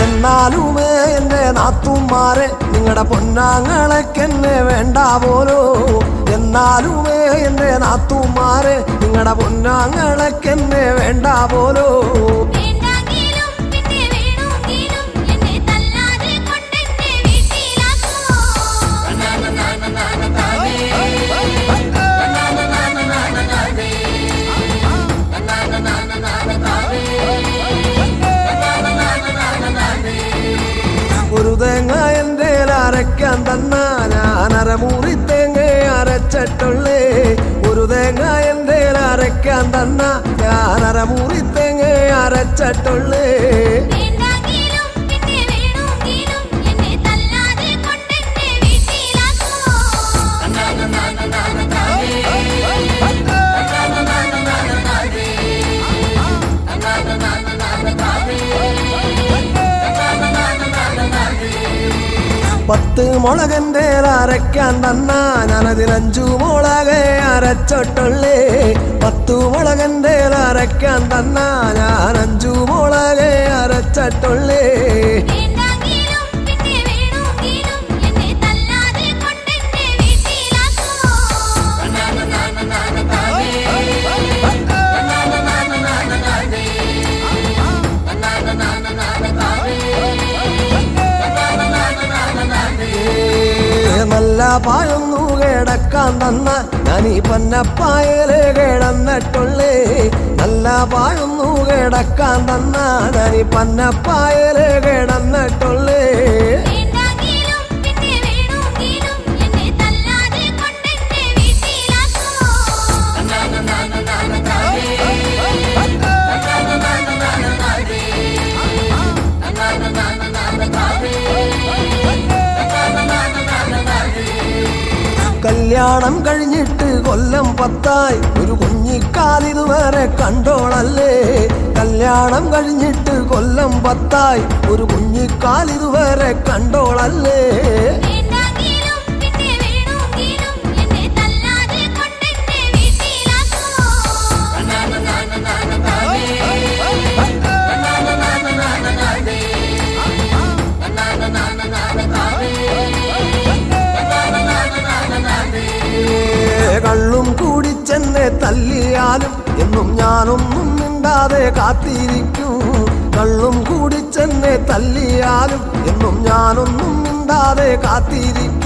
എന്നാലുമേ എന്റെ നാത്തുമാരെ നിങ്ങളുടെ പൊന്നാങ്ങളെക്കെന്നെ വേണ്ട പോലോ എന്നാലുമേ എന്റെ നാത്തുമാരെ നിങ്ങളുടെ പൊന്നാങ്ങളെക്കെന്നെ വേണ്ട പോലോ തേങ്ങ എന്റെ അരയ്ക്കാൻ തന്ന. ഞാൻ അരമൂറി തേങ്ങ അരച്ചിട്ടുള്ളേ. ഒരു തേങ്ങ എന്റെ അരയ്ക്കാൻ തന്ന. ഞാൻ അരമൂറി തേങ്ങ അരച്ചിട്ടുള്ളേ. പത്ത് മുളകന്റെ അരയ്ക്കാൻ തന്ന ഞാനതിനഞ്ചു മുളകെ അരച്ചോട്ടുള്ളേ. പത്തു മുളകന്റെ അരയ്ക്കാൻ തന്ന ഞാൻ അഞ്ചു മുളകെ അരച്ചിട്ടുള്ളേ. നല്ല പായൊന്നു കേടക്കാൻ തന്ന ഈ പന്നപ്പായൽ കിടന്നിട്ടുള്ളേ. നല്ല പായൊന്നു കേടക്കാൻ തന്ന ഈ പന്നപ്പായൽ കിടന്നിട്ടുള്ളേ. കല്യാണം കഴിഞ്ഞിട്ട് കൊല്ലം പത്തായി. ഒരു കുഞ്ഞിക്കാലിതുവരെ കണ്ടോളല്ലേ? കല്യാണം കഴിഞ്ഞിട്ട് കൊല്ലം പത്തായി. ഒരു കുഞ്ഞിക്കാലിതുവരെ കണ്ടോളല്ലേ? കള്ളും കൂടി ചെന്നെ തല്ലിയാലും എന്നും ഞാനൊന്നും മിണ്ടാതെ കാത്തിരിക്കൂ. കള്ളും കൂടി ചെന്നെ തല്ലിയാലും എന്നും ഞാനൊന്നും മിണ്ടാതെ കാത്തിരിക്കും.